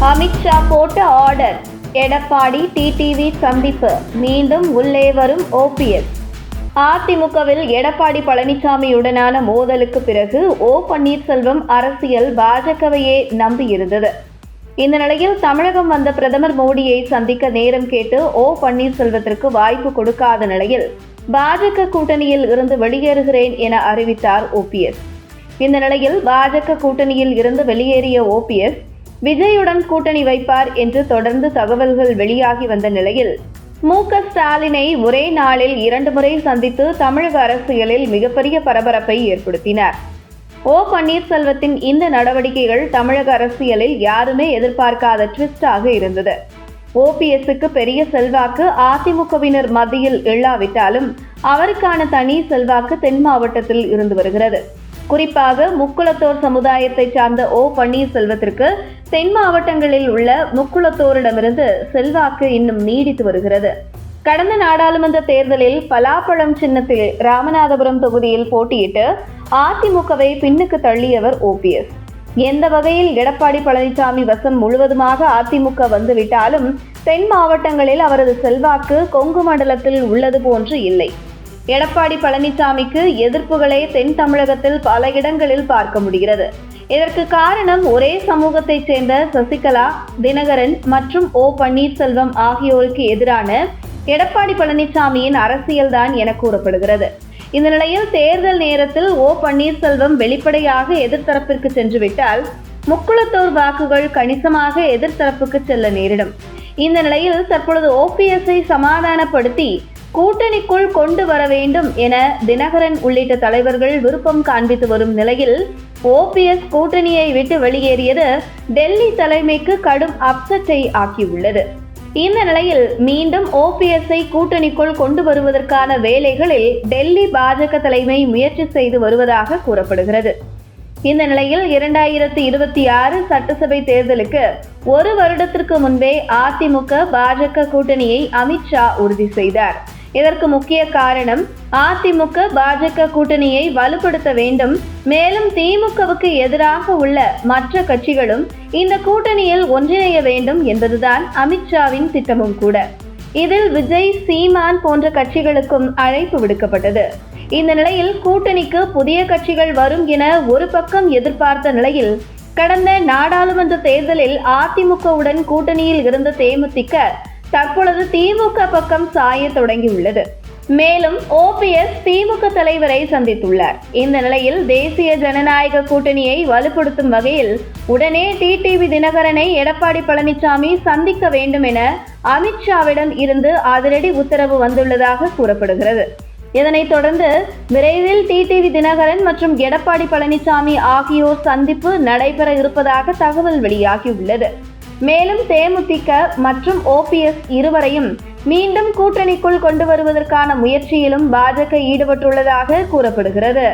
அமித்ஷா போட்ட order. Edappadi TTV சந்திப்பு. மீண்டும் உள்ளே வரும் ஓபிஎஸ். அதிமுகவில் எடப்பாடி பழனிசாமியுடனான மோதலுக்கு பிறகு ஓ பன்னீர்செல்வம் அரசியல் பாஜகவையே நம்பியிருந்தது. இந்த நிலையில் தமிழகம் வந்த பிரதமர் மோடியை சந்திக்க நேரம் கேட்டு ஓ பன்னீர்செல்வத்திற்கு வாய்ப்பு கொடுக்காத நிலையில் பாஜக கூட்டணியில் இருந்து வெளியேறுகிறேன் என அறிவித்தார் ஓபிஎஸ் இந்த நிலையில் பாஜக கூட்டணியில் இருந்து வெளியேறிய ஓபிஎஸ் விஜயுடன் கூட்டணி வைப்பார் என்று தொடர்ந்து தகவல்கள் வெளியாகி வந்த நிலையில் மு ஸ்டாலினை ஒரே நாளில் இரண்டு முறை சந்தித்து தமிழக அரசியலில் மிகப்பெரிய பரபரப்பை ஏற்படுத்தினார். ஓ பன்னீர்செல்வத்தின் இந்த நடவடிக்கைகள் தமிழக அரசியலில் யாருமே எதிர்பார்க்காத ட்விஸ்டாக இருந்தது. ஓபிஎஸ்க்கு பெரிய செல்வாக்கு அதிமுகவினர் மத்தியில் இல்லாவிட்டாலும் அவருக்கான தனி செல்வாக்கு தென் மாவட்டத்தில் இருந்து வருகிறது. குறிப்பாக முக்குளத்தோர் சமுதாயத்தை சார்ந்த ஓ பன்னீர்செல்வத்திற்கு தென் மாவட்டங்களில் உள்ள முக்குளத்தோரிடமிருந்து செல்வாக்கு இன்னும் நீடித்து வருகிறது. கடந்த நாடாளுமன்ற தேர்தலில் பலாப்பழம் சின்னத்தில் ராமநாதபுரம் தொகுதியில் போட்டியிட்டு அதிமுகவை பின்னுக்கு தள்ளியவர் ஓபிஎஸ் எந்த வகையில் எடப்பாடி பழனிசாமி வசம் முழுவதுமாக அதிமுக வந்துவிட்டாலும் தென் மாவட்டங்களில் அவரது செல்வாக்கு கொங்கு மண்டலத்தில் உள்ளது போன்று இல்லை. எடப்பாடி பழனிசாமிக்கு எதிர்ப்புகளை தென் தமிழகத்தில் பல இடங்களில் பார்க்க முடிகிறது. இதற்கு காரணம் ஒரே சமூகத்தைச் சேர்ந்த சசிகலா தினகரன் மற்றும் ஓ பன்னீர்செல்வம் ஆகியோருக்கு எதிரான எடப்பாடி பழனிசாமியின் அரசியல்தான் என கூறப்படுகிறது. இந்த நிலையில் தேர்தல் நேரத்தில் ஓ பன்னீர்செல்வம் வெளிப்படையாக எதிர்த்தரப்பிற்கு சென்றுவிட்டால் முக்குளத்தோர் வாக்குகள் கணிசமாக எதிர்த்தரப்புக்கு செல்ல நேரிடும். இந்த நிலையில் தற்பொழுது ஓபிஎஸ்ஐ சமாதானப்படுத்தி கூட்டணிக்குள் கொண்டு வர வேண்டும் என தினகரன் உள்ளிட்ட தலைவர்கள் விருப்பம் காண்பித்து வரும் நிலையில் ஓபிஎஸ் கூட்டணியை விட்டு வெளியேறியது டெல்லி தலைமைக்கு கடும் அப்செட்டை ஆக்கியுள்ளது. இந்த நிலையில் மீண்டும் ஓபிஎஸ்ஐ கூட்டணிக்குள் கொண்டு வருவதற்கான வேலைகளில் டெல்லி பாஜக தலைமை முயற்சி செய்து வருவதாக கூறப்படுகிறது. இந்த நிலையில் இரண்டாயிரத்தி இருபத்தி ஆறு சட்டசபை தேர்தலுக்கு ஒரு வருடத்திற்கு முன்பே அதிமுக பாஜக கூட்டணியை அமித்ஷா உறுதி செய்தார். இதற்கு முக்கிய காரணம் அதிமுக பாஜக கூட்டணியை வலுப்படுத்த வேண்டும். மேலும் திமுகவுக்கு எதிராக உள்ள மற்ற கட்சிகளும் இந்த கூட்டணியில் ஒன்றிணைய வேண்டும் என்பதுதான் அமித்ஷாவின் திட்டமும் கூட. இதில் விஜய் சீமான் போன்ற கட்சிகளுக்கும் அழைப்பு விடுக்கப்பட்டது. இந்த நிலையில் கூட்டணிக்கு புதிய கட்சிகள் வரும் என ஒரு பக்கம் எதிர்பார்த்த நிலையில் கடந்த நாடாளுமன்ற தேர்தலில் அதிமுகவுடன் கூட்டணியில் இருந்த தேமுதிக தற்பொழுது திமுக பக்கம் சாய தொடங்கியுள்ளது. மேலும் ஓபிஎஸ் திமுக தலைவரை சந்தித்துள்ளார். இந்த நிலையில் தேசிய ஜனநாயக கூட்டணியை வலுப்படுத்தும் வகையில் உடனே டிடிவி தினகரனை எடப்பாடி பழனிசாமி சந்திக்க வேண்டும் என அமித்ஷாவிடம் இருந்து அதிரடி உத்தரவு வந்துள்ளதாக கூறப்படுகிறது. இதனைத் தொடர்ந்து விரைவில் டிடிவி தினகரன் மற்றும் எடப்பாடி பழனிசாமி ஆகியோர் சந்திப்பு நடைபெற இருப்பதாக தகவல் வெளியாகியுள்ளது. மேலும் தேமுதிக மற்றும் ஓபிஎஸ் இருவரையும் மீண்டும் கூட்டணிக்குள் கொண்டு வருவதற்கான முயற்சியிலும் பாஜக ஈடுபட்டுள்ளதாக கூறப்படுகிறது.